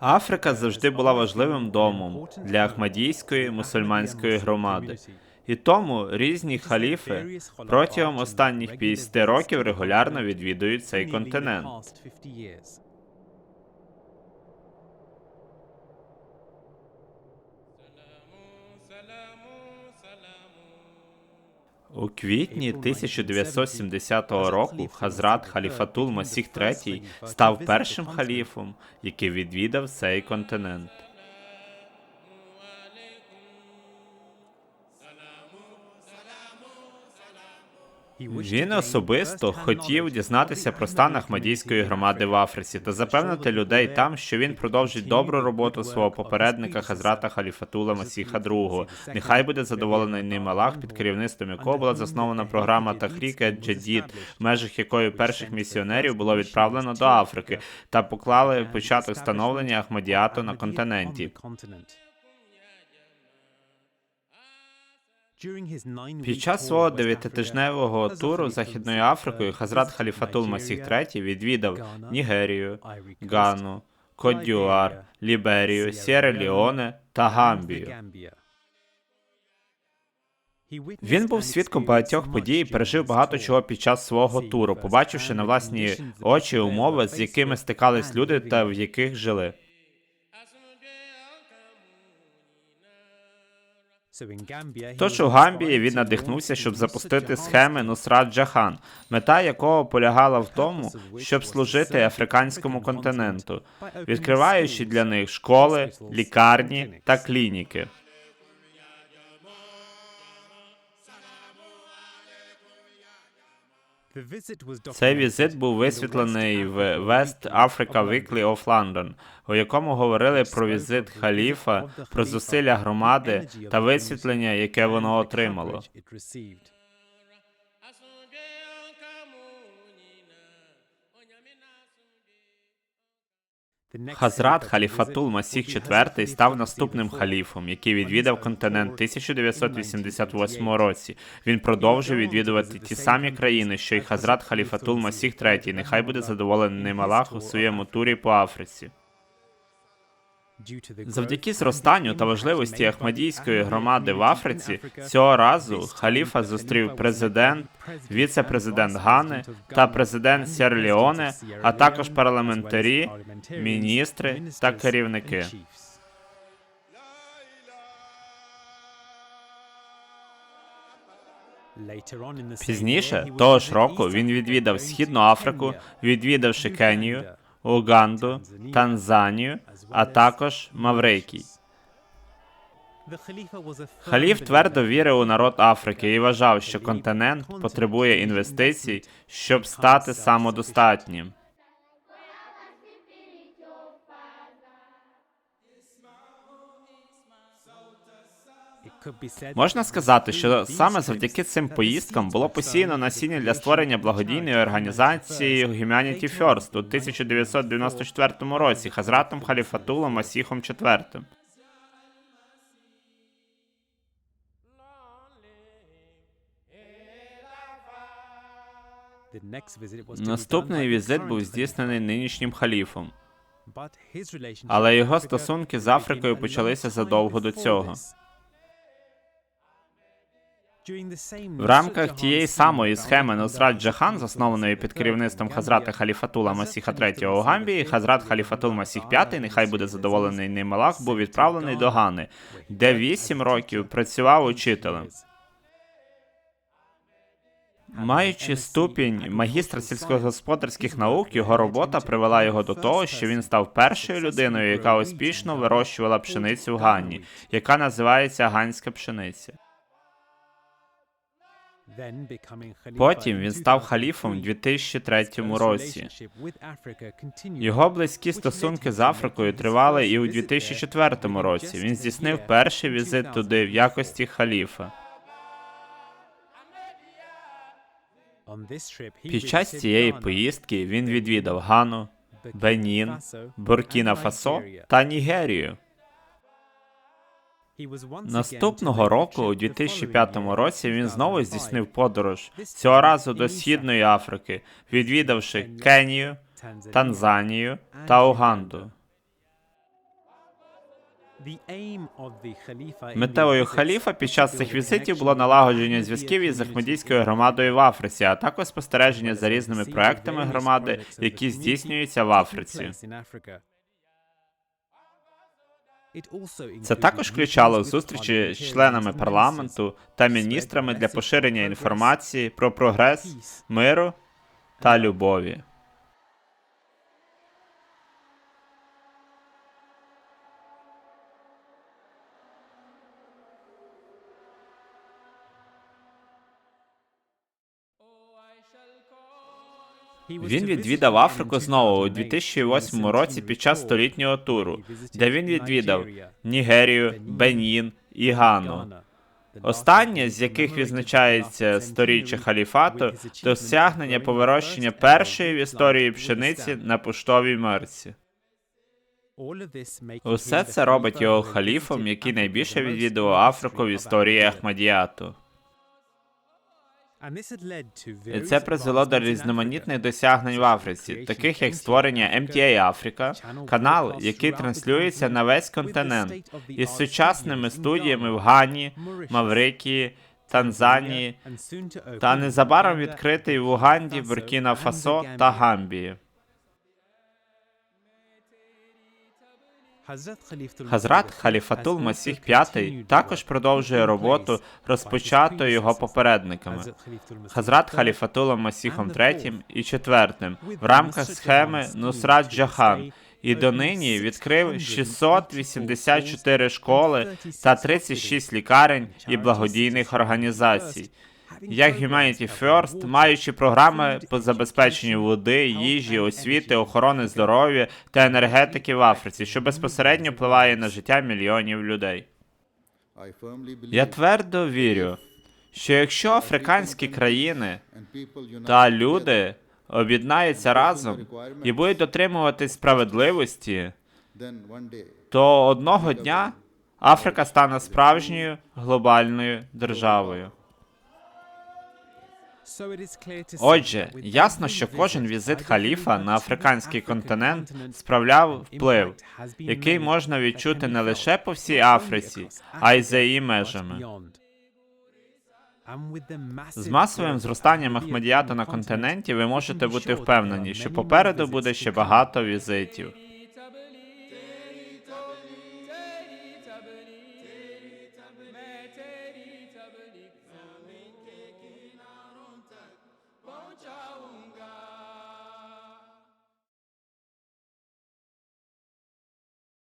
Африка завжди була важливим домом для ахмадійської мусульманської громади. І тому різні халіфи протягом останніх 50 років регулярно відвідують цей континент. У квітні 1970 року Хазрат Халіфатул Масіх III став першим халіфом, який відвідав цей континент. Він особисто хотів дізнатися про стан Ахмадійської громади в Африці та запевнити людей там, що він продовжить добру роботу свого попередника Хазрата Халіфатула Масіха II. Нехай буде задоволений ним Аллах, під керівництвом якого була заснована програма Тахріка Джадід, в межах якої перших місіонерів було відправлено до Африки та поклали початок становлення Ахмадіату на континенті. Під час свого дев'ятитижневого туру Західною Африкою Хазрат Халіфатул Масіх III відвідав Нігерію, Гану, Кодюар, Ліберію, Сєра Ліоне та Гамбію. Він був свідком багатьох подій і пережив багато чого під час свого туру, побачивши на власні очі умови, з якими стикались люди та в яких жили. Тож у Гамбії він надихнувся, щоб запустити схеми Нусрат Джахан, мета якого полягала в тому, щоб служити африканському континенту, відкриваючи для них школи, лікарні та клініки. Цей візит був висвітлений в West Africa Weekly of London, у якому говорили про візит халіфа, про зусилля громади та висвітлення, яке воно отримало. Хазрат Халіфатул Масіх IV став наступним халіфом, який відвідав континент 1988 році. Він продовжив відвідувати ті самі країни, що й Хазрат Халіфатул Масіх III. Нехай буде задоволений ним Аллах у своєму турі по Африці. Завдяки зростанню та важливості Ахмадійської громади в Африці цього разу халіфа зустрів президент, віце-президент Гани та президент Сєр-Леоне, а також парламентарі, міністри та керівники. Пізніше того ж року він відвідав Східну Африку, відвідавши Кенію, Уганду, Танзанію, а також Маврикій. Халіф твердо вірив у народ Африки і вважав, що континент потребує інвестицій, щоб стати самодостатнім. Можна сказати, що саме завдяки цим поїздкам було посіяно насіння для створення благодійної організації Humanity First у 1994 році Хазратом Халіфатулом Масіхом IV. Наступний візит був здійснений нинішнім халіфом, але його стосунки з Африкою почалися задовго до цього. В рамках тієї самої схеми Нусрат Джахан, заснованої під керівництвом Хазрата Халіфатула Масіха III у Гамбії, Хазрат Халіфатул Масіх V, нехай буде задоволений ним Аллах, був відправлений до Гани, де вісім років працював учителем. Маючи ступінь магістра сільськогосподарських наук, його робота привела його до того, що він став першою людиною, яка успішно вирощувала пшеницю в Ганні, яка називається ганська пшениця. Потім він став халіфом у 2003 році. Його близькі стосунки з Африкою тривали і у 2004 році. Він здійснив перший візит туди в якості халіфа. Під час цієї поїздки він відвідав Гану, Бенін, Буркіна Фасо та Нігерію. Наступного року, у 2005 році, він знову здійснив подорож цього разу до Східної Африки, відвідавши Кенію, Танзанію та Уганду. Метою халіфа під час цих візитів було налагодження зв'язків із Ахмедійською громадою в Африці, а також спостереження за різними проектами громади, які здійснюються в Африці. Це також включало зустрічі з членами парламенту та міністрами для поширення інформації про прогрес, миру та любові. Він відвідав Африку знову у 2008 році під час столітнього туру, де він відвідав Нігерію, Бенін і Гану. Останнє, з яких відзначається сторіччя халіфату, досягнення по вирощення першої в історії пшениці на поштовій мерці. Усе це робить його халіфом, який найбільше відвідував Африку в історії Ахмадіату. І це призвело до різноманітних досягнень в Африці, таких як створення MTA Африка, канал, який транслюється на весь континент, із сучасними студіями в Гані, Маврикії, Танзанії та незабаром відкритий в Уганді, Буркіна Фасо та Гамбії. Хазрат Халіфатул Масіх V також продовжує роботу, розпочату його попередниками. Хазрат Халіфатулом Масіхом III і IV в рамках схеми Нусрат Джахан і донині відкрив 684 школи та 36 лікарень і благодійних організацій. Як Humanity First, маючи програми по забезпеченню води, їжі, освіти, охорони здоров'я та енергетики в Африці, що безпосередньо впливає на життя мільйонів людей. Я твердо вірю, що якщо африканські країни та люди об'єднаються разом і будуть дотримуватись справедливості, то одного дня Африка стане справжньою глобальною державою. Отже, ясно, що кожен візит халіфа на африканський континент справляв вплив, який можна відчути не лише по всій Африці, а й за її межами. З масовим зростанням Ахмадіяту на континенті ви можете бути впевнені, що попереду буде ще багато візитів.